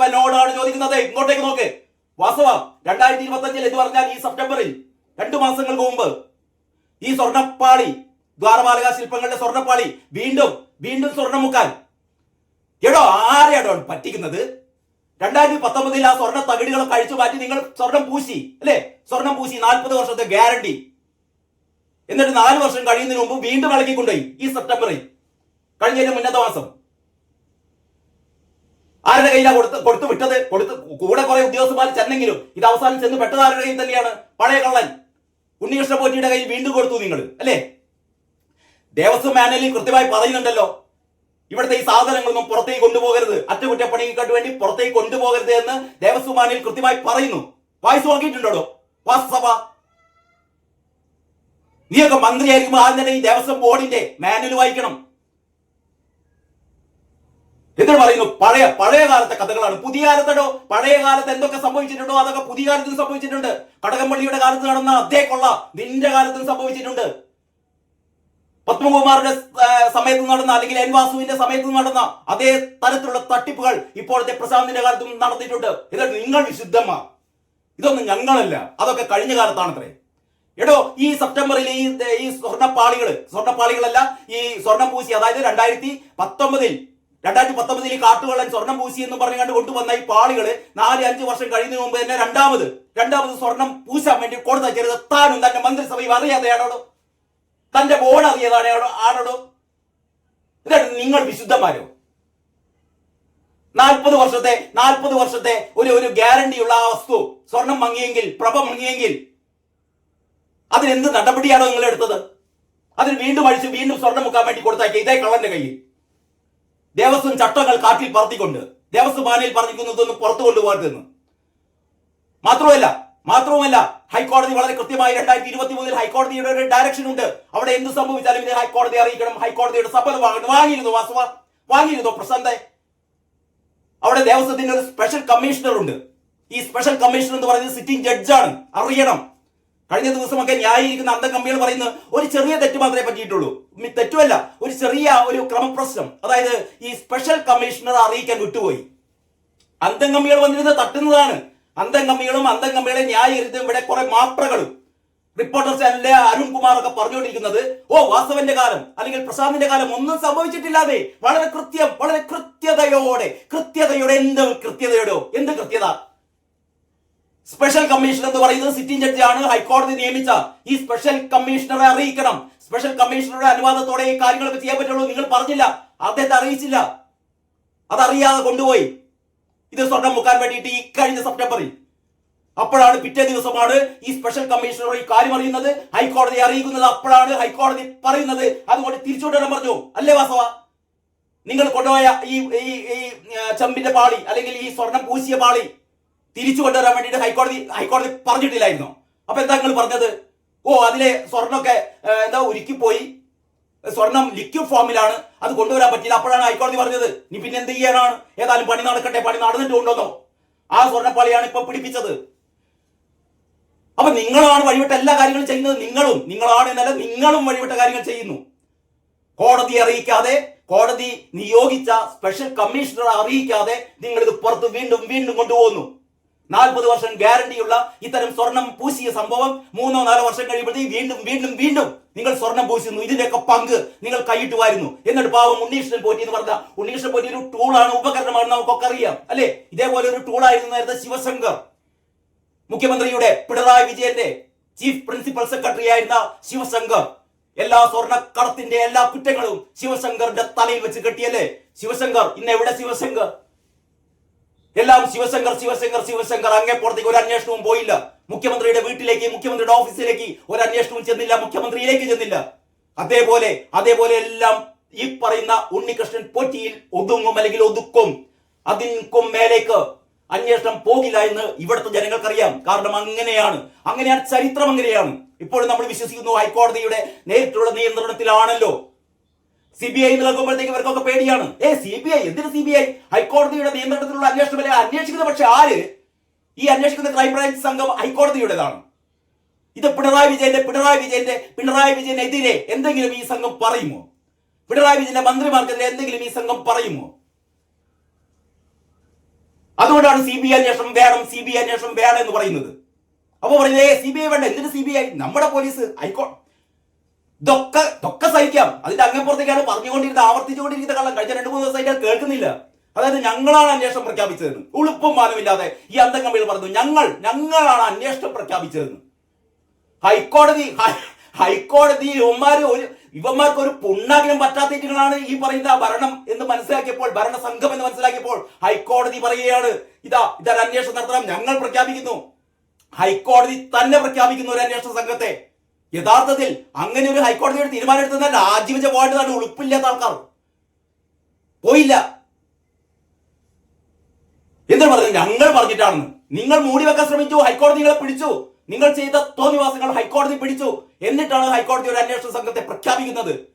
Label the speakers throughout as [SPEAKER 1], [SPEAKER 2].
[SPEAKER 1] വാസവനോടാണ് ചോദിക്കുന്നത്. ഇങ്ങോട്ടേക്ക് നോക്ക്. വാസവ രണ്ടായിരത്തി ഇരുപത്തി അഞ്ചിൽ എന്ന് പറഞ്ഞാൽ ഈ സെപ്റ്റംബറിൽ രണ്ടു മാസങ്ങൾക്ക് മുമ്പ് ഈ സ്വർണപ്പാളി ദ്വാരപാലക ശില്പങ്ങളുടെ സ്വർണപ്പാളി വീണ്ടും വീണ്ടും സ്വർണമുക്കാൻ. എടോ ആരെയാണോ പറ്റിക്കുന്നത്? രണ്ടായിരത്തി പത്തൊമ്പതിൽ ആ സ്വർണ തകിടുകളൊക്കെ അഴിച്ചു മാറ്റി നിങ്ങൾ സ്വർണം പൂശി അല്ലേ? സ്വർണം പൂശി നാൽപ്പത് വർഷത്തെ ഗ്യാരണ്ടി. എന്നിട്ട് നാല് വർഷം കഴിയുന്നതിന് മുമ്പ് വീണ്ടും ഇളക്കിക്കൊണ്ടുപോയി ഈ സെപ്റ്റംബറിൽ. കഴിഞ്ഞതിന് മുന്നത്തെ മാസം. ആരുടെ കയ്യിലാണ് കൊടുത്ത് കൊടുത്തു വിട്ടത്? കൊടുത്ത് കൂടെ കുറെ ഉദ്യോഗസ്ഥന്മാർ ചെന്നെങ്കിലും ഇത് അവസാനം ചെന്ന് പെട്ടത് ആരുടെ കയ്യിൽ തന്നെയാണ്? പഴയ കള്ളൻ. ഉണ്ണികൃഷ്ണ പോറ്റിയുടെ കയ്യിൽ വീണ്ടും കൊടുത്തു നിങ്ങൾ അല്ലേ? ദേവസ്വം മാനലിൽ കൃത്യമായി പറയുന്നുണ്ടല്ലോ ഇവിടുത്തെ ഈ സാധനങ്ങളൊന്നും പുറത്തേക്ക് കൊണ്ടുപോകരുത്. അറ്റകുറ്റപ്പണിക്കാട്ട് വേണ്ടി പുറത്തേക്ക് കൊണ്ടുപോകരുത് എന്ന് ദേവസ്വം മാനലിൽ കൃത്യമായി പറയുന്നു. വായിച്ചു നോക്കിയിട്ടുണ്ടോ വാസ്തവ നീയൊക്കെ മന്ത്രിയായിരിക്കുമ്പോൾ ആദ്യം തന്നെ ഈ ദേവസ്വം ബോർഡിന്റെ മാനുവൽ വായിക്കണം. എന്നിട്ട് പറയുന്നു പഴയ പഴയ കാലത്തെ കഥകളാണ്. പുതിയ കാലത്തോ പഴയ കാലത്ത് എന്തൊക്കെ സംഭവിച്ചിട്ടുണ്ടോ? അതൊക്കെ പുതിയ കാലത്തും സംഭവിച്ചിട്ടുണ്ട്. കടകംപള്ളിയുടെ കാലത്ത് നടന്ന അതേ കൊള്ള നിന്റെ കാലത്തും സംഭവിച്ചിട്ടുണ്ട്. പത്മകുമാറിന്റെ സമയത്ത് നടന്ന അല്ലെങ്കിൽ എൻ വാസുവിന്റെ സമയത്ത് നടന്ന അതേ തരത്തിലുള്ള തട്ടിപ്പുകൾ ഇപ്പോഴത്തെ പ്രശാന്തിന്റെ കാലത്തും നടന്നിട്ടുണ്ട്. ഇതൊക്കെ നിങ്ങൾ വിശുദ്ധമാ ഇതൊന്നും ഞങ്ങളല്ല. അതൊക്കെ കഴിഞ്ഞ കാലത്താണത്രേ. എടോ ഈ സെപ്റ്റംബറിൽ ഈ ഈ സ്വർണപ്പാളികൾ സ്വർണപ്പാളികളല്ല ഈ സ്വർണം പൂശി അതായത് രണ്ടായിരത്തി പത്തൊമ്പതിൽ രണ്ടായിരത്തി പത്തൊമ്പതിൽ ഈ കാട്ടുകള്ളൻ സ്വർണം പൂശി എന്ന് പറഞ്ഞുകൊണ്ട് കൊണ്ടുവന്ന ഈ പാളികൾ നാല് അഞ്ച് വർഷം കഴിയുന്നതിന് മുമ്പ് തന്നെ രണ്ടാമത് രണ്ടാമത് സ്വർണം പൂശാൻ വേണ്ടി കൊടുത്ത ചെറുത് താനും തന്റെ മന്ത്രിസഭയും അറിയാതെയാണോ തന്റെ ബോർഡ് അറിയാതാണ് ആണോ ഇതാണ് നിങ്ങൾ വിശുദ്ധന്മാരോ? നാൽപ്പത് വർഷത്തെ നാൽപ്പത് വർഷത്തെ ഒരു ഒരു ഗ്യാരണ്ടിയുള്ള ആ വസ്തു സ്വർണം മങ്ങിയെങ്കിൽ പ്രഭ മങ്ങിയെങ്കിൽ അതിനെന്ത് നടപടിയാണോ നിങ്ങൾ എടുത്തത്? അതിന് വീണ്ടും അഴിച്ച് വീണ്ടും സ്വർണം മുക്കാൻ വേണ്ടി കൊടുത്താക്കിയ ഇതേ കള്ളന്റെ കയ്യിൽ. ദേവസ്വം ചട്ടങ്ങൾ കാട്ടിൽ പറത്തിക്കൊണ്ട് ദേവസ്വം ബാനയിൽ പറഞ്ഞിരിക്കുന്നതൊന്നും പുറത്തു കൊണ്ടുപോകരുതെന്ന്. മാത്രമല്ല മാത്രവുമല്ല ഹൈക്കോടതി വളരെ കൃത്യമായി രണ്ടായിരത്തി ഇരുപത്തി മൂന്നിൽ ഹൈക്കോടതിയുടെ ഒരു ഡയറക്ഷൻ ഉണ്ട്. അവിടെ എന്ത് സംഭവിച്ചാലും ഇതിനെ ഹൈക്കോടതി അറിയിക്കണം. ഹൈക്കോടതിയുടെ സഭ വാങ്ങണം. വാങ്ങിയിരുന്നു വാസുവ? വാങ്ങിയിരുന്നു പ്രശാന്തെ? അവിടെ ദേവസ്വത്തിന്റെ ഒരു സ്പെഷ്യൽ കമ്മീഷണർ ഉണ്ട്. ഈ സ്പെഷ്യൽ കമ്മീഷണർ എന്ന് പറയുന്നത് സിറ്റിംഗ് ജഡ്ജാണ് അറിയണം. കഴിഞ്ഞ ദിവസമൊക്കെ ന്യായീകരിക്കുന്ന അന്തം കമ്മികൾ പറയുന്നത് ഒരു ചെറിയ തെറ്റ് മാത്രമേ പറ്റിയിട്ടുള്ളൂ. തെറ്റുമല്ല ഒരു ചെറിയ ഒരു ക്രമപ്രശ്നം അതായത് ഈ സ്പെഷ്യൽ കമ്മീഷണർ അറിയിക്കാൻ വിട്ടുപോയി. അന്തം കമ്മികൾ വന്നിരുന്ന് തട്ടുന്നതാണ്. അന്തം കമ്മികളും അന്തം കമ്മികളെ ന്യായീകരിച്ചും ഇവിടെ കുറെ മാപ്രകളും. റിപ്പോർട്ടർ ചാനലിലെ അരുൺ കുമാർ ഒക്കെ പറഞ്ഞുകൊണ്ടിരിക്കുന്നത് ഓ വാസവന്റെ കാലം അല്ലെങ്കിൽ പ്രസാദിന്റെ കാലം ഒന്നും സംഭവിച്ചിട്ടില്ലാതെ വളരെ കൃത്യം വളരെ കൃത്യതയോടെ കൃത്യതയോടെ എന്ത് കൃത്യതയോടോ എന്ത് കൃത്യത? സ്പെഷ്യൽ കമ്മീഷൻ എന്ന് പറയുന്നത് സിറ്റിംഗ് ജഡ്ജിയാണ് ഹൈക്കോടതി നിയമിച്ച ഈ സ്പെഷ്യൽ കമ്മീഷണറെ അറിയിക്കണം. സ്പെഷ്യൽ കമ്മീഷണറുടെ അനുവാദത്തോടെ ഈ കാര്യങ്ങളൊക്കെ ചെയ്യാൻ പറ്റുള്ളൂ. നിങ്ങൾ പറഞ്ഞില്ല. അദ്ദേഹത്തെ അറിയിച്ചില്ല. അതറിയാതെ കൊണ്ടുപോയി. ഇത് സ്വർണം മുക്കാൻ വേണ്ടിയിട്ട് ഈ കഴിഞ്ഞ സെപ്റ്റംബറിൽ അപ്പോഴാണ് പിറ്റേ ദിവസമാണ് ഈ സ്പെഷ്യൽ കമ്മീഷണർ ഈ കാര്യം അറിയുന്നത്. ഹൈക്കോടതി അറിയിക്കുന്നത് അപ്പോഴാണ് ഹൈക്കോടതി പറയുന്നത്. അതുകൊണ്ട് തിരിച്ചുകൊണ്ടുവരാൻ പറഞ്ഞു. അല്ലേ വാസവ? നിങ്ങൾ കൊണ്ടുപോയ ഈ ഈ ഈ ചെമ്പിന്റെ പാളി അല്ലെങ്കിൽ ഈ സ്വർണം പൂശിയ പാളി തിരിച്ചു കൊണ്ടുവരാൻ വേണ്ടിയിട്ട് ഹൈക്കോടതി ഹൈക്കോടതി പറഞ്ഞിട്ടില്ലായിരുന്നു. അപ്പൊ എന്താ നിങ്ങൾ പറഞ്ഞത്? ഓ അതിലെ സ്വർണമൊക്കെ എന്താ ഉരുക്കിപ്പോയി? സ്വർണം ലിക്വിഡ് ഫോമിലാണ് അത് കൊണ്ടുവരാൻ പറ്റില്ല അപ്പോഴാണ് ഹൈക്കോടതി പറഞ്ഞത് നീ പിന്നെ എന്ത് ചെയ്യാനാണ്? ഏതായാലും പണി നടക്കട്ടെ പണി നടന്നിട്ട് കൊണ്ടുവന്നോ. ആ സ്വർണപ്പാളിയാണ് ഇപ്പൊ പിടിപ്പിച്ചത്. അപ്പൊ നിങ്ങളാണ് വഴിവിട്ട എല്ലാ കാര്യങ്ങളും ചെയ്യുന്നത് നിങ്ങളും നിങ്ങളാണ് എന്നല്ല നിങ്ങളും വഴിവിട്ട കാര്യങ്ങൾ ചെയ്യുന്നു. കോടതി അറിയിക്കാതെ കോടതി നിയോഗിച്ച സ്പെഷ്യൽ കമ്മീഷണറെ അറിയിക്കാതെ നിങ്ങൾ ഇത് പുറത്ത് വീണ്ടും വീണ്ടും കൊണ്ടുപോകുന്നു. നാൽപ്പത് വർഷം ഗ്യാരണ്ടിയുള്ള ഇത്തരം സ്വർണം പൂശിയ സംഭവം മൂന്നോ നാലോ വർഷം കഴിയുമ്പോഴത്തേക്ക് വീണ്ടും വീണ്ടും വീണ്ടും നിങ്ങൾ സ്വർണം പൂശുന്നു ഇതിന്റെയൊക്കെ പങ്ക് നിങ്ങൾ കൈയിട്ട് വാരുന്നു എന്നിട്ട് പാവം ഉണ്ണീഷ്ണൻ പോറ്റി എന്ന് പറഞ്ഞ ഉണ്ണീഷ്ണൻ പോറ്റി ഒരു ടൂളാണ് ഉപകരണമാണ് നമുക്കൊക്കെ അറിയാം അല്ലെ? ഇതേപോലെ ഒരു ടൂളായിരുന്നു നേരത്തെ ശിവശങ്കർ. മുഖ്യമന്ത്രിയുടെ പിണറായി വിജയന്റെ ചീഫ് പ്രിൻസിപ്പൽ സെക്രട്ടറി ആയിരുന്ന ശിവശങ്കർ. എല്ലാ സ്വർണക്കടത്തിന്റെ എല്ലാ കുറ്റങ്ങളും ശിവശങ്കറിന്റെ തലയിൽ വെച്ച് കെട്ടിയല്ലേ? ശിവശങ്കർ ഇന്ന് എവിടെ ശിവശങ്കർ? എല്ലാം ശിവശങ്കർ ശിവശങ്കർ ശിവശങ്കർ. അങ്ങേ പുറത്തേക്ക് ഒരു അന്വേഷണവും പോയില്ല. മുഖ്യമന്ത്രിയുടെ വീട്ടിലേക്ക് മുഖ്യമന്ത്രിയുടെ ഓഫീസിലേക്ക് ഒരു അന്വേഷണവും ചെന്നില്ല. മുഖ്യമന്ത്രിയിലേക്ക് ചെന്നില്ല. അതേപോലെ അതേപോലെ എല്ലാം ഈ പറയുന്ന ഉണ്ണികൃഷ്ണൻ പോറ്റിയിൽ ഒതുങ്ങും അല്ലെങ്കിൽ ഒതുക്കും. അതിൻക്കും മേലേക്ക് അന്വേഷണം പോകില്ല എന്ന് ഇവിടുത്തെ ജനങ്ങൾക്കറിയാം. കാരണം അങ്ങനെയാണ്. അങ്ങനെയാണ് ചരിത്രം അങ്ങനെയാണ്. ഇപ്പോഴും നമ്മൾ വിശ്വസിക്കുന്നു ഹൈക്കോടതിയുടെ നേരിട്ടുള്ള നിയന്ത്രണത്തിലാണല്ലോ. സി ബി ഐ നോക്കുമ്പോഴത്തേക്ക് ഇവർക്കൊക്കെ പേടിയാണ്. ഏ സി ബി ഐ എന്തിനു സി ബി ഐ ഹൈക്കോടതിയുടെ നിയന്ത്രണത്തിലുള്ള അന്വേഷണമല്ലേ? അന്വേഷിക്കുന്ന പക്ഷെ ആര്? ഈ അന്വേഷിക്കുന്ന ക്രൈംബ്രാഞ്ച് സംഘം ഹൈക്കോടതിയുടേതാണ്. ഇത് പിണറായി വിജയന്റെ പിണറായി വിജയന്റെ പിണറായി വിജയനെതിരെ എന്തെങ്കിലും ഈ സംഘം പറയുമോ? പിണറായി വിജയന്റെ മന്ത്രിമാർക്കെതിരെ എന്തെങ്കിലും ഈ സംഘം പറയുമോ? അതുകൊണ്ടാണ് സി ബി ഐ അന്വേഷണം വേണം സി ബി ഐ അന്വേഷണം വേണം എന്ന് പറയുന്നത്. അപ്പൊ പറയുന്നത് സി ബി ഐ വേണ്ട. എന്തിന് സി ബി ഐ നമ്മുടെ പോലീസ് ഹൈക്കോ ഇതൊക്കെ ഇതൊക്കെ സഹിക്കാം. അതിന്റെ അങ്ങപ്പുറത്തേക്കാണ് പറഞ്ഞുകൊണ്ടിരുന്നത് ആവർത്തിച്ചുകൊണ്ടിരിക്കുന്ന കള്ളം. കഴിഞ്ഞ രണ്ട് മൂന്ന് ദിവസമായിട്ട് അത് കേൾക്കുന്നില്ല. അതായത് ഞങ്ങളാണ് അന്വേഷണം പ്രഖ്യാപിച്ചതെന്ന്. ഉളുപ്പും മാനമില്ലാതെ ഈ അന്തംഗമ്പികൾ പറഞ്ഞു ഞങ്ങൾ ഞങ്ങളാണ് അന്വേഷണം പ്രഖ്യാപിച്ചതെന്ന്. ഹൈക്കോടതി ഹൈക്കോടതി ഇവന്മാര് ഒരു ഇവന്മാർക്ക് ഒരു പുണ്ണാകിനും പറ്റാത്തീറ്റുകളാണ് ഈ പറയുന്ന ഭരണം എന്ന് മനസ്സിലാക്കിയപ്പോൾ ഭരണ സംഘം എന്ന് മനസ്സിലാക്കിയപ്പോൾ ഹൈക്കോടതി പറയുകയാണ് ഇതാ ഇതൊരു അന്വേഷണം നടത്തണം. ഞങ്ങൾ പ്രഖ്യാപിക്കുന്നു. ഹൈക്കോടതി തന്നെ പ്രഖ്യാപിക്കുന്ന ഒരു അന്വേഷണ സംഘത്തെ. യഥാർത്ഥത്തിൽ അങ്ങനെ ഒരു ഹൈക്കോടതിയുടെ തീരുമാനം എടുത്തത് രാജിവെച്ച തന്നെ ഉളുപ്പില്ലാത്ത ആൾക്കാർ. പോയില്ല. എന്തിനു പറഞ്ഞു ഞങ്ങൾ പറഞ്ഞിട്ടാണെന്ന്. നിങ്ങൾ മൂടി വെക്കാൻ ശ്രമിച്ചു ഹൈക്കോടതി നിങ്ങളെ പിടിച്ചു. നിങ്ങൾ ചെയ്ത തോന്നിവാസങ്ങൾ ഹൈക്കോടതി പിടിച്ചു. എന്നിട്ടാണ് ഹൈക്കോടതി ഒരു അന്വേഷണ സംഘത്തെ പ്രഖ്യാപിക്കുന്നത്.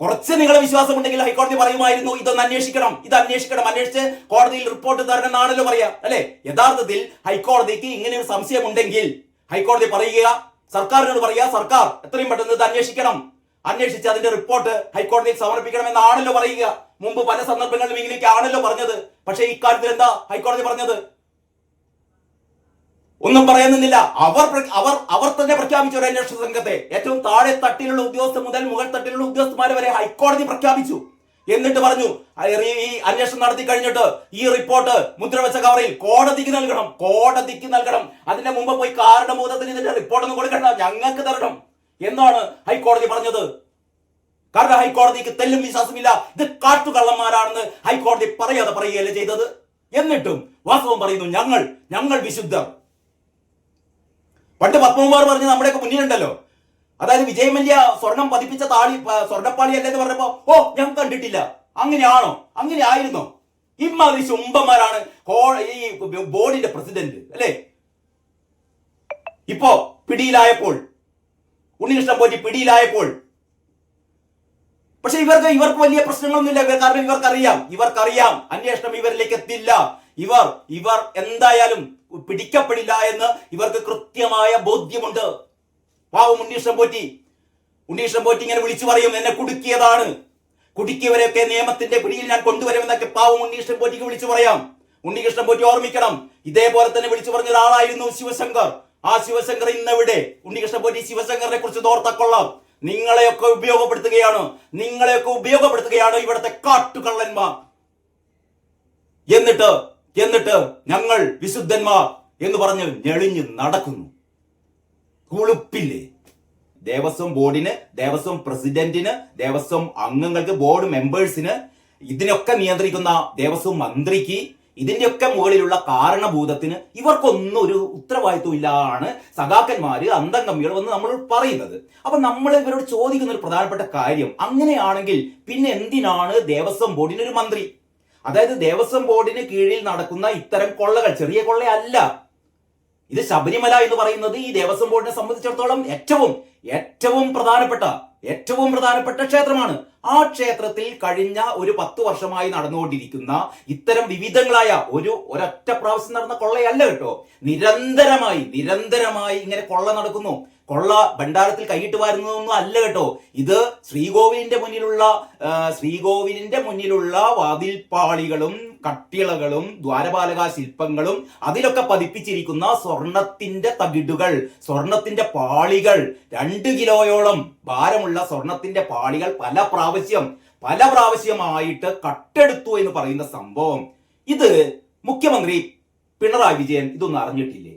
[SPEAKER 1] കുറച്ച് നിങ്ങളെ വിശ്വാസം ഉണ്ടെങ്കിൽ ഹൈക്കോടതി പറയുമായിരുന്നു ഇതൊന്ന് അന്വേഷിക്കണം ഇത് അന്വേഷിക്കണം. അന്വേഷിച്ച് കോടതിയിൽ റിപ്പോർട്ട് തരണം എന്നാണല്ലോ പറയാ അല്ലെ? യഥാർത്ഥത്തിൽ ഹൈക്കോടതിക്ക് ഇങ്ങനെ ഒരു സംശയം ഉണ്ടെങ്കിൽ ഹൈക്കോടതി പറയുക സർക്കാരിനോട് പറയുക സർക്കാർ എത്രയും പെട്ടെന്ന് ഇത് അന്വേഷിക്കണം. അന്വേഷിച്ച് അതിന്റെ റിപ്പോർട്ട് ഹൈക്കോടതിയിൽ സമർപ്പിക്കണം എന്നാണല്ലോ പറയുക. മുമ്പ് പല സന്ദർഭങ്ങളിലും ഇങ്ങനെയൊക്കെ ആണല്ലോ പറഞ്ഞത്. പക്ഷേ ഇക്കാര്യത്തിൽ എന്താ ഹൈക്കോടതി പറഞ്ഞത്? ഒന്നും പറയുന്നില്ല അവർ അവർ അവർ തന്നെ പ്രഖ്യാപിച്ചു ഒരു അന്വേഷണ സംഘത്തെ. ഏറ്റവും താഴെ തട്ടിലുള്ള ഉദ്യോഗസ്ഥർ മുതൽ മുകൾ തട്ടിലുള്ള ഉദ്യോഗസ്ഥന്മാരെ വരെ ഹൈക്കോടതി പ്രഖ്യാപിച്ചു. എന്നിട്ട് പറഞ്ഞു ഈ അന്വേഷണം നടത്തി കഴിഞ്ഞിട്ട് ഈ റിപ്പോർട്ട് മുദ്രവെച്ച കവറിൽ കോടതിക്ക് നൽകണം കോടതിക്ക് നൽകണം. അതിന്റെ മുമ്പ് പോയി കാരണബോധത്തിന് ഇതിന്റെ റിപ്പോർട്ട് ഒന്നും കൊടുക്കണ്ട ഞങ്ങൾക്ക് തരണം. എന്നാണ് ഹൈക്കോടതി പറഞ്ഞത്. കാരണം ഹൈക്കോടതിക്ക് തെല്ലും വിശ്വാസമില്ല. ഇത് കാട്ടുകള്ളന്മാരാണെന്ന് ഹൈക്കോടതി പറയാതെ പറയുകയല്ലേ ചെയ്തത്. എന്നിട്ടും വാസ്തവം പറയുന്നു ഞങ്ങൾ ഞങ്ങൾ വിശുദ്ധർ. പണ്ട് പത്മകുമാർ പറഞ്ഞ് നമ്മുടെയൊക്കെ മുന്നിലുണ്ടല്ലോ അതായത് വിജയ് മല്യ സ്വർണം പതിപ്പിച്ച താളി സ്വർണപ്പാളി അല്ലേ എന്ന് പറഞ്ഞപ്പോ ഓ ഞാൻ കണ്ടിട്ടില്ല. അങ്ങനെയാണോ? അങ്ങനെ ആയിരുന്നോ? ഇമ്മാതിരി ശുംഭന്മാരാണ് ഈ ബോർഡിന്റെ പ്രസിഡന്റ് അല്ലേ? ഇപ്പോ പിടിയിലായപ്പോൾ ഉണ്ണികൃഷ്ണൻ പോറ്റി പിടിയിലായപ്പോൾ പക്ഷെ ഇവർക്ക് ഇവർക്ക് വലിയ പ്രശ്നങ്ങളൊന്നുമില്ല. കാരണം ഇവർക്കറിയാം. ഇവർക്കറിയാം. അന്വേഷണം ഇവരിലേക്ക് എത്തില്ല. ഇവർ ഇവർ എന്തായാലും പിടിക്കപ്പെടില്ല എന്ന് ഇവർക്ക് കൃത്യമായ ബോധ്യമുണ്ട്. പാവം ഉണ്ണീഷം പോറ്റി. ഉണ്ണീഷം പോറ്റി ഇങ്ങനെ വിളിച്ചു പറയും എന്നെ കുടുക്കിയതാണ്. കുടുക്കിയവരെയൊക്കെ നിയമത്തിന്റെ പിടിയിൽ ഞാൻ കൊണ്ടുവരുമെന്നൊക്കെ പാവം ഉണ്ണീഷം പോറ്റിക്ക് വിളിച്ചു പറയാം. ഉണ്ണികൃഷ്ണൻ പോറ്റി ഓർമ്മിക്കണം ഇതേപോലെ തന്നെ വിളിച്ചു പറഞ്ഞ ഒരാളായിരുന്നു ശിവശങ്കർ. ആ ശിവശങ്കർ ഇന്നെവിടെ? ഉണ്ണികൃഷ്ണൻ പോറ്റി ശിവശങ്കറിനെ കുറിച്ച് തോർത്തക്കൊള്ളാം നിങ്ങളെയൊക്കെ ഉപയോഗപ്പെടുത്തുകയാണ് നിങ്ങളെയൊക്കെ ഉപയോഗപ്പെടുത്തുകയാണ് ഇവിടുത്തെ കാട്ടുകള്ളന്മാർ. എന്നിട്ട് എന്നിട്ട് ഞങ്ങൾ വിശുദ്ധന്മാർ എന്ന് പറഞ്ഞ് ഞെളിഞ്ഞ് നടക്കുന്നു. കുളുപ്പില്ലേ ദേവസ്വം ബോർഡിന് ദേവസ്വം പ്രസിഡന്റിന് ദേവസ്വം അംഗങ്ങൾക്ക് ബോർഡ് മെമ്പേഴ്സിന് ഇതിനൊക്കെ നിയന്ത്രിക്കുന്ന ദേവസ്വം മന്ത്രിക്ക് ഇതിന്റെയൊക്കെ മുകളിലുള്ള കാരണഭൂതത്തിന് ഇവർക്കൊന്നും ഒരു ഉത്തരവാദിത്വം ഇല്ലാണ് സഖാക്കന്മാര് അന്തംഗമ്മികൾ വന്ന് നമ്മൾ പറയുന്നത്. അപ്പൊ നമ്മൾ ഇവരോട് ചോദിക്കുന്ന ഒരു പ്രധാനപ്പെട്ട കാര്യം അങ്ങനെയാണെങ്കിൽ പിന്നെ എന്തിനാണ് ദേവസ്വം ബോർഡിന് ഒരു മന്ത്രി? അതായത് ദേവസ്വം ബോർഡിന് കീഴിൽ നടക്കുന്ന ഇത്തരം കൊള്ളകൾ ചെറിയ കൊള്ളയല്ല. ഇത് ശബരിമല എന്ന് പറയുന്നത് ഈ ദേവസ്വം ബോർഡിനെ സംബന്ധിച്ചിടത്തോളം ഏറ്റവും ഏറ്റവും പ്രധാനപ്പെട്ട ഏറ്റവും പ്രധാനപ്പെട്ട ക്ഷേത്രമാണ്. ആ ക്ഷേത്രത്തിൽ കഴിഞ്ഞ ഒരു പത്ത് വർഷമായി നടന്നുകൊണ്ടിരിക്കുന്ന ഇത്തരം വിവിധങ്ങളായ ഒരു ഒരൊറ്റ പ്രാവശ്യം നടന്ന കൊള്ളയല്ല കേട്ടോ. നിരന്തരമായി നിരന്തരമായി ഇങ്ങനെ കൊള്ള നടക്കുന്നു. കൊള്ള ഭണ്ഡാരത്തിൽ കൈയിട്ട് വരുന്നതൊന്നും അല്ല കേട്ടോ. ഇത് ശ്രീകോവിലിന്റെ മുന്നിലുള്ള ശ്രീകോവിലിന്റെ മുന്നിലുള്ള വാതിൽപ്പാളികളും കട്ടിളകളും ദ്വാരപാലക ശില്പങ്ങളും അതിലൊക്കെ പതിപ്പിച്ചിരിക്കുന്ന സ്വർണത്തിന്റെ തകിടുകൾ സ്വർണത്തിന്റെ പാളികൾ രണ്ട് കിലോയോളം ഭാരമുള്ള സ്വർണത്തിന്റെ പാളികൾ പല പ്രാവശ്യം പല പ്രാവശ്യമായിട്ട് കട്ടെടുത്തു എന്ന് പറയുന്ന സംഭവം. ഇത് മുഖ്യമന്ത്രി പിണറായി വിജയൻ ഇതൊന്നും അറിഞ്ഞിട്ടില്ലേ?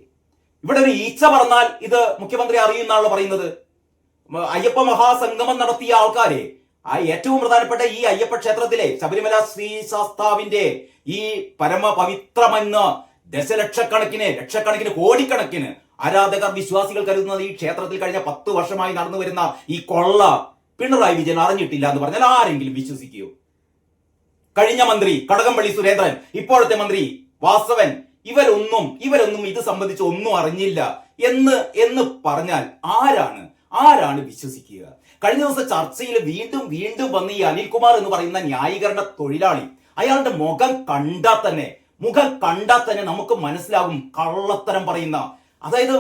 [SPEAKER 1] ഇവിടെ ഒരു ഈച്ച പറഞ്ഞാൽ ഇത് മുഖ്യമന്ത്രി അറിയുന്നാണല്ലോ പറയുന്നത്. അയ്യപ്പ മഹാസംഗമം നടത്തിയ ആൾക്കാരെ ആ ഏറ്റവും പ്രധാനപ്പെട്ട ഈ അയ്യപ്പ ക്ഷേത്രത്തിലെ ശബരിമല ശ്രീ ശാസ്താവിന്റെ ഈ പരമ പവിത്രമെന്ന് ദശലക്ഷക്കണക്കിന് ലക്ഷക്കണക്കിന് കോടിക്കണക്കിന് ആരാധകർ വിശ്വാസികൾ കരുതുന്നത് ഈ ക്ഷേത്രത്തിൽ കഴിഞ്ഞ പത്ത് വർഷമായി നടന്നു വരുന്ന ഈ കൊള്ള പിണറായി വിജയൻ അറിഞ്ഞിട്ടില്ല എന്ന് പറഞ്ഞാൽ ആരെങ്കിലും വിശ്വസിക്കൂ. കഴിഞ്ഞ മന്ത്രി കടകംപള്ളി സുരേന്ദ്രൻ ഇപ്പോഴത്തെ മന്ത്രി വാസവൻ ഇവരൊന്നും ഇവരൊന്നും ഇത് സംബന്ധിച്ച് ഒന്നും അറിഞ്ഞില്ല എന്ന് എന്ന് പറഞ്ഞാൽ ആരാണ്? ആരാണ് വിശ്വസിക്കുക? കഴിഞ്ഞ ദിവസം ചർച്ചയിൽ വീണ്ടും വീണ്ടും വന്ന ഈ അനിൽകുമാർ എന്ന് പറയുന്ന ന്യായീകരണ തൊഴിലാളി അയാളുടെ മുഖം കണ്ടാൽ തന്നെ മുഖം കണ്ടാൽ തന്നെ നമുക്ക് മനസ്സിലാകും കള്ളത്തരം പറയുന്ന. അതായത്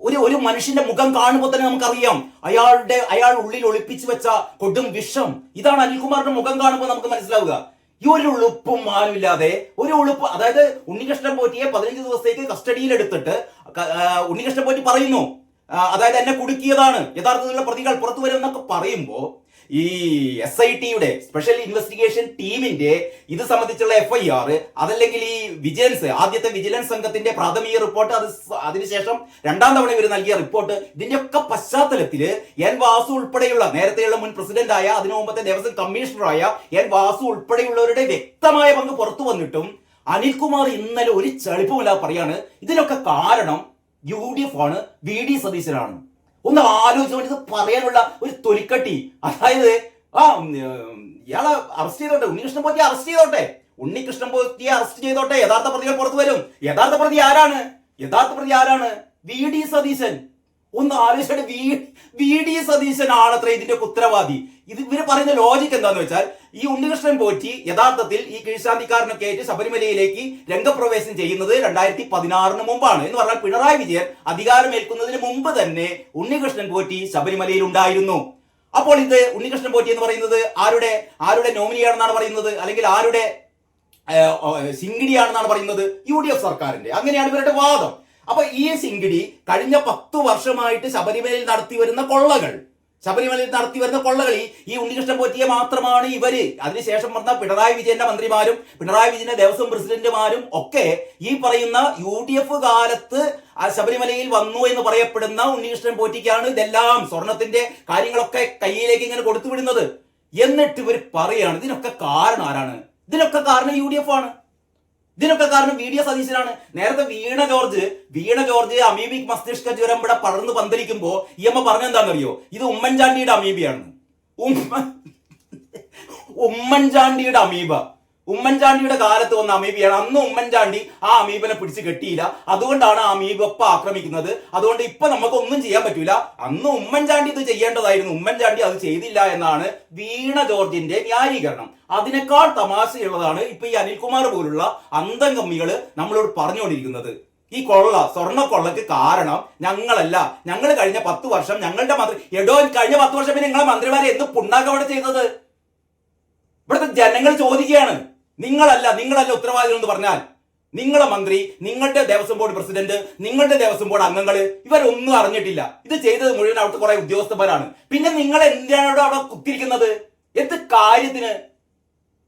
[SPEAKER 1] ഒരു ഒരു മനുഷ്യന്റെ മുഖം കാണുമ്പോൾ തന്നെ നമുക്കറിയാം അയാളുടെ അയാൾ ഉള്ളിൽ ഒളിപ്പിച്ചു വെച്ച കൊടും വിഷം. ഇതാണ് അനിൽകുമാറിന്റെ മുഖം കാണുമ്പോൾ നമുക്ക് മനസ്സിലാവുക. ഈ ഒരു ഉളുപ്പും ആരുമില്ലാതെ ഒരു ഉളുപ്പ് അതായത് ഉണ്ണികൃഷ്ണൻ പോറ്റിയെ പതിനഞ്ച് ദിവസത്തേക്ക് കസ്റ്റഡിയിൽ എടുത്തിട്ട് ഉണ്ണികൃഷ്ണൻ പോറ്റി പറയുന്നു അതായത് എന്നെ കുടുക്കിയതാണ് യഥാർത്ഥത്തിലുള്ള പ്രതികൾ പുറത്തു വരും എന്നൊക്കെ പറയുമ്പോ ഈ എസ് ഐ ടിയുടെ സ്പെഷ്യൽ ഇൻവെസ്റ്റിഗേഷൻ ടീമിന്റെ ഇത് സംബന്ധിച്ചുള്ള എഫ് ഐ ആർ അതല്ലെങ്കിൽ ഈ വിജിലൻസ് ആദ്യത്തെ വിജിലൻസ് സംഘത്തിന്റെ പ്രാഥമിക റിപ്പോർട്ട് അത് അതിനുശേഷം രണ്ടാം തവണ ഇവർ നൽകിയ റിപ്പോർട്ട് ഇതിന്റെയൊക്കെ പശ്ചാത്തലത്തിൽ എൻ വാസു ഉൾപ്പെടെയുള്ള നേരത്തെയുള്ള മുൻ പ്രസിഡന്റായ അതിനു മുമ്പത്തെ ദേവസ്വം കമ്മീഷണറായ എൻ വാസു ഉൾപ്പെടെയുള്ളവരുടെ വ്യക്തമായ പങ്ക് പുറത്തു വന്നിട്ടും അനിൽകുമാർ ഇന്നലെ ഒരു ചെളിപ്പുമില്ലാതെ പറയാണ്. ഇതിനൊക്കെ കാരണം യു ഡി എഫ് ആണ് വി ഡി സതീശനാണ്. ഒന്ന് ആലോചിച്ച് വേണ്ടി പറയാനുള്ള ഒരു തൊലിക്കട്ടി. അതായത് ആ ഇയാളെ അറസ്റ്റ് ചെയ്തോട്ടെ ഉണ്ണികൃഷ്ണൻ പോറ്റി അറസ്റ്റ് ചെയ്തോട്ടെ. ഉണ്ണികൃഷ്ണൻ പോറ്റിയെ അറസ്റ്റ് ചെയ്തോട്ടെ യഥാർത്ഥ പ്രതികൾ പുറത്തു വരും. യഥാർത്ഥ പ്രതി ആരാണ്? യഥാർത്ഥ പ്രതി ആരാണ്? വി. ഡി. സതീശൻ. ഒന്ന് ആലോചിച്ചിട്ട് വി വി ഡി സതീശനാണ് അത്ര ഇതിന്റെ ഉത്തരവാദി ഇത് ഇവർ പറയുന്ന ലോജിക് എന്താന്ന് വെച്ചാൽ ഈ ഉണ്ണികൃഷ്ണൻ പോറ്റി യഥാർത്ഥത്തിൽ ഈ കീഴ്ശാന്തിക്കാരനൊക്കെ ആയിട്ട് ശബരിമലയിലേക്ക് രംഗപ്രവേശം ചെയ്യുന്നത് രണ്ടായിരത്തി പതിനാറിന് മുമ്പാണ്. എന്ന് പറഞ്ഞാൽ പിണറായി വിജയൻ അധികാരമേൽക്കുന്നതിന് മുമ്പ് തന്നെ ഉണ്ണികൃഷ്ണൻ പോറ്റി ശബരിമലയിൽ ഉണ്ടായിരുന്നു അപ്പോൾ ഇത് ഉണ്ണികൃഷ്ണൻ പോറ്റി എന്ന് പറയുന്നത് ആരുടെ ആരുടെ നോമിനിയാണെന്നാണ് പറയുന്നത്? അല്ലെങ്കിൽ ആരുടെ ഏഹ്, പറയുന്നത്? യു ഡി എഫ് സർക്കാരിന്റെ. അങ്ങനെയാണ് ഇവരുടെ വാദം. അപ്പൊ ഈ ശിങ്കിടി കഴിഞ്ഞ പത്തു വർഷമായിട്ട് ശബരിമലയിൽ നടത്തി വരുന്ന കൊള്ളകൾ. ശബരിമലയിൽ നടത്തി വരുന്ന കൊള്ളകൾ ഈ ഉണ്ണികൃഷ്ണൻ പോറ്റിയെ മാത്രമാണ് ഇവർ. അതിനുശേഷം വന്ന പിണറായി വിജയന്റെ മന്ത്രിമാരും പിണറായി വിജയന്റെ ദേവസ്വം പ്രസിഡന്റുമാരും ഒക്കെ ഈ പറയുന്ന യു ഡി എഫ് കാലത്ത് ശബരിമലയിൽ വന്നു എന്ന് പറയപ്പെടുന്ന ഉണ്ണികൃഷ്ണൻ പോറ്റിക്കാണ് ഇതെല്ലാം സ്വർണത്തിന്റെ കാര്യങ്ങളൊക്കെ കയ്യിലേക്ക് ഇങ്ങനെ കൊടുത്തു വിടുന്നത്. എന്നിട്ട് ഇവർ പറയാണ് ഇതിനൊക്കെ കാരണം ആരാണ്? ഇതിനൊക്കെ കാരണം യു ആണ്. ഇതിനൊക്കെ കാരണം വി ഡി എസ് സതീശനാണ്. നേരത്തെ വീണ ജോർജ് വീണ ജോർജ് അമീബിക് മസ്തിഷ്ക ജ്വരം ഇവിടെ പടർന്ന് പന്തലിക്കുമ്പോ ഈ അമ്മ പറഞ്ഞെന്താണെന്നറിയോ ഇത് ഉമ്മൻചാണ്ടിയുടെ അമീബിയാണ് ഉമ്മ ഉമ്മൻചാണ്ടിയുടെ അമീബ. ഉമ്മൻചാണ്ടിയുടെ കാലത്ത് വന്ന അമീബിയാണ്. അന്ന് ഉമ്മൻചാണ്ടി ആ അമീബനെ പിടിച്ച് കെട്ടിയില്ല. അതുകൊണ്ടാണ് അമീബ് ഒപ്പം ആക്രമിക്കുന്നത്. അതുകൊണ്ട് ഇപ്പൊ നമുക്കൊന്നും ചെയ്യാൻ പറ്റൂല. അന്ന് ഉമ്മൻചാണ്ടി ഇത് ചെയ്യേണ്ടതായിരുന്നു. ഉമ്മൻചാണ്ടി അത് ചെയ്തില്ല എന്നാണ് വീണ ജോർജിന്റെ ന്യായീകരണം. അതിനേക്കാൾ തമാശയുള്ളതാണ് ഇപ്പൊ ഈ അനിൽകുമാർ പോലുള്ള അന്തം കമ്മികൾ നമ്മളോട് പറഞ്ഞുകൊണ്ടിരിക്കുന്നത്. ഈ കൊള്ള സ്വർണ കൊള്ളക്ക് കാരണം ഞങ്ങളല്ല. ഞങ്ങൾ കഴിഞ്ഞ പത്ത് വർഷം ഞങ്ങളുടെ മന്ത്രി എടോ കഴിഞ്ഞ പത്ത് വർഷം പിന്നെ നിങ്ങളെ മന്ത്രിമാരെ എന്ത് പുണ്ണാക്കവിടെ ചെയ്തത്? ഇവിടുത്തെ ജനങ്ങൾ ചോദിക്കുകയാണ്. നിങ്ങളല്ല നിങ്ങളല്ല ഉത്തരവാദികൾ എന്ന് പറഞ്ഞാൽ നിങ്ങളെ മന്ത്രി നിങ്ങളുടെ ദേവസ്വം ബോർഡ് പ്രസിഡന്റ് നിങ്ങളുടെ ദേവസ്വം ബോർഡ് അംഗങ്ങൾ ഇവരൊന്നും അറിഞ്ഞിട്ടില്ല. ഇത് ചെയ്തത് മുഴുവൻ അവിടുത്തെ കുറെ ഉദ്യോഗസ്ഥന്മാരാണ്. പിന്നെ നിങ്ങൾ എന്തിനാണ് അവിടെ കുത്തിരിക്കുന്നത് എന്ത് കാര്യത്തിന്?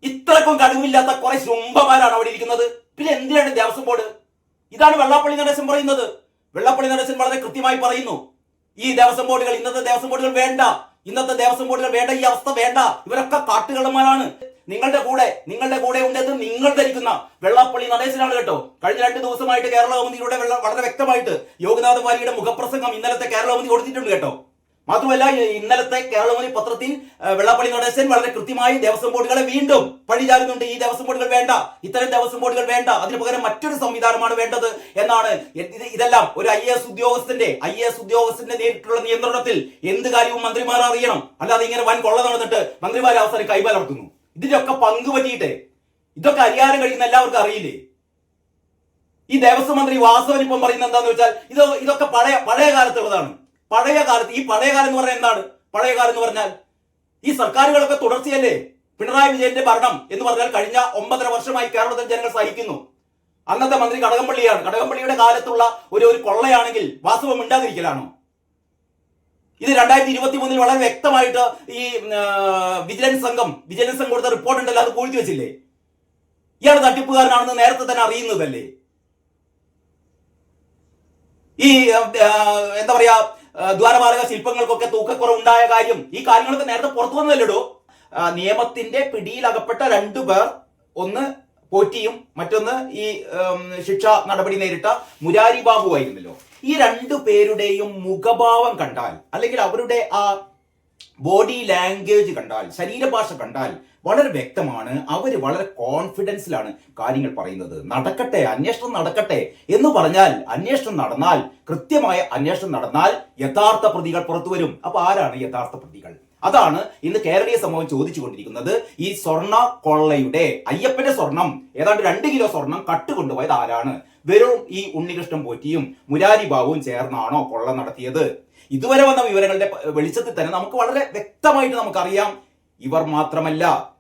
[SPEAKER 1] ഇത്രക്കും കഴിവില്ലാത്ത കുറെ ശുംഭമാരാണ് അവിടെ ഇരിക്കുന്നത്. പിന്നെ എന്തിനാണ് ദേവസ്വം ബോർഡ്? ഇതാണ് വെള്ളാപ്പള്ളി നടേശൻ പറയുന്നത്. വെള്ളാപ്പള്ളി നടേശൻ വളരെ കൃത്യമായി പറയുന്നു. ഈ ദേവസ്വം ബോർഡുകൾ ഇന്നത്തെ ദേവസ്വം ബോർഡുകൾ വേണ്ട. ഇന്നത്തെ ദേവസ്വം ബോർഡുകൾ വേണ്ട ഈ അവസ്ഥ വേണ്ട. ഇവരൊക്കെ കാട്ടുകള്ളന്മാരാണ്. നിങ്ങളുടെ കൂടെ നിങ്ങളുടെ കൂടെ ഉണ്ടെന്ന് നിങ്ങൾ ധരിക്കുന്ന വെള്ളാപ്പള്ളി നടേശനാണ് കേട്ടോ. കഴിഞ്ഞ രണ്ട് ദിവസമായിട്ട് കേരള വെള്ള- വളരെ വ്യക്തമായിട്ട് യോഗനാഥ വാരിയുടെ മുഖപ്രസംഗം ഇന്നലത്തെ കേരള കൗമുദി കൊടുത്തിട്ടുണ്ട് കേട്ടോ. മാത്രമല്ല ഇന്നലത്തെ കേരളമണി പത്രത്തിൽ വെള്ളാപ്പള്ളി നടേശൻ വളരെ കൃത്യമായി ദേവസ്വം ബോർഡുകളെ വീണ്ടും പഴിചാരുന്നുണ്ട്. ഈ ദേവസ്വം ബോർഡുകൾ വേണ്ട ഇത്തരം ദേവസ്വം ബോർഡുകൾ വേണ്ട അതിന് പകരം മറ്റൊരു സംവിധാനമാണ് വേണ്ടത് എന്നാണ് ഇതെല്ലാം ഒരു ഐ എസ് ഉദ്യോഗസ്ഥന്റെ ഐ എസ് ഉദ്യോഗസ്ഥന്റെ നേരിട്ടുള്ള നിയന്ത്രണത്തിൽ എന്ത് കാര്യവും മന്ത്രിമാർ അറിയണം. അല്ലാതെ ഇങ്ങനെ വൻ കൊള്ള നടന്നിട്ട് മന്ത്രിമാരെ അവസരം കൈമലർത്തുന്നു. ഇതിന്റെയൊക്കെ പങ്ക് പറ്റിയിട്ട്. ഇതൊക്കെ അരിയാരം കഴിക്കുന്ന എല്ലാവർക്കും അറിയില്ലേ? ഈ ദേവസ്വം മന്ത്രി വാസവൻ ഇപ്പം പറയുന്നത് എന്താന്ന് വെച്ചാൽ ഇത് ഇതൊക്കെ പഴയ പഴയ കാലത്തുള്ളതാണ്. പഴയ കാലത്ത് ഈ പഴയ കാലം എന്ന് പറഞ്ഞാൽ എന്താണ്? പഴയ കാലം എന്ന് പറഞ്ഞാൽ ഈ സർക്കാരുകളൊക്കെ തുടർച്ചയല്ലേ? പിണറായി വിജയന്റെ ഭരണം എന്ന് പറഞ്ഞാൽ കഴിഞ്ഞ ഒമ്പതര വർഷമായി കേരളത്തിൽ ജനങ്ങൾ സഹിക്കുന്നു. അന്നത്തെ മന്ത്രി കടകംപള്ളിയാണ്. കടകംപള്ളിയുടെ കാലത്തുള്ള ഒരു ഒരു കൊള്ളയാണെങ്കിൽ വാസ്തവം മിണ്ടാതിരിക്കലാണോ? ഇത് രണ്ടായിരത്തി ഇരുപത്തി മൂന്നിൽ വളരെ വ്യക്തമായിട്ട് ഈ വിജിലൻസ് സംഘം വിജിലൻസ് സംഘം കൊടുത്ത റിപ്പോർട്ട് ഉണ്ടല്ലോ അത് പൂഴ്ത്തി വെച്ചില്ലേ? ഇയാൾ തട്ടിപ്പുകാരനാണെന്ന് നേരത്തെ തന്നെ അറിയുന്നതല്ലേ? ഈ എന്താ പറയാ ദ്വാരപാലക ശില്പങ്ങൾക്കൊക്കെ തൂക്കക്കുറവുണ്ടായ കാര്യം ഈ കാര്യങ്ങളൊക്കെ നേരത്തെ പുറത്തു വന്നല്ലോ നിയമത്തിന്റെ പിടിയിലകപ്പെട്ട രണ്ടു പേർ ഒന്ന് പോറ്റിയും മറ്റൊന്ന് ഈ ശിക്ഷ നടപടി നേരിട്ട മുരാരി ബാബു ആയിരുന്നല്ലോ. ഈ രണ്ടു പേരുടെയും മുഖഭാവം കണ്ടാൽ അല്ലെങ്കിൽ അവരുടെ ആ ബോഡി ലാംഗ്വേജ് കണ്ടാൽ ശരീരഭാഷ കണ്ടാൽ വളരെ വ്യക്തമാണ്. അവർ വളരെ കോൺഫിഡൻസിലാണ് കാര്യങ്ങൾ പറയുന്നത്. നടക്കട്ടെ അന്വേഷണം നടക്കട്ടെ എന്ന് പറഞ്ഞാൽ അന്വേഷണം നടന്നാൽ കൃത്യമായ അന്വേഷണം നടന്നാൽ യഥാർത്ഥ പ്രതികൾ പുറത്തു വരും. അപ്പൊ ആരാണ് യഥാർത്ഥ പ്രതികൾ? അതാണ് ഇന്ന് കേരളീയ സമൂഹം ചോദിച്ചുകൊണ്ടിരിക്കുന്നത് ഈ സ്വർണ കൊള്ളയുടെ അയ്യപ്പന്റെ സ്വർണം ഏതാണ്ട് രണ്ട് കിലോ സ്വർണം കട്ടുകൊണ്ടുപോയത് ആരാണ്? വെറും ഈ ഉണ്ണികൃഷ്ണൻ പോറ്റിയും മുരാരി ബാബുവും ചേർന്നാണോ കൊള്ള നടത്തിയത്? ഇതുവരെ വന്ന വിവരങ്ങളുടെ വെളിച്ചത്തിൽ തന്നെ നമുക്ക് വളരെ വ്യക്തമായിട്ട് നമുക്കറിയാം. ഇവർ മാത്രമല്ല.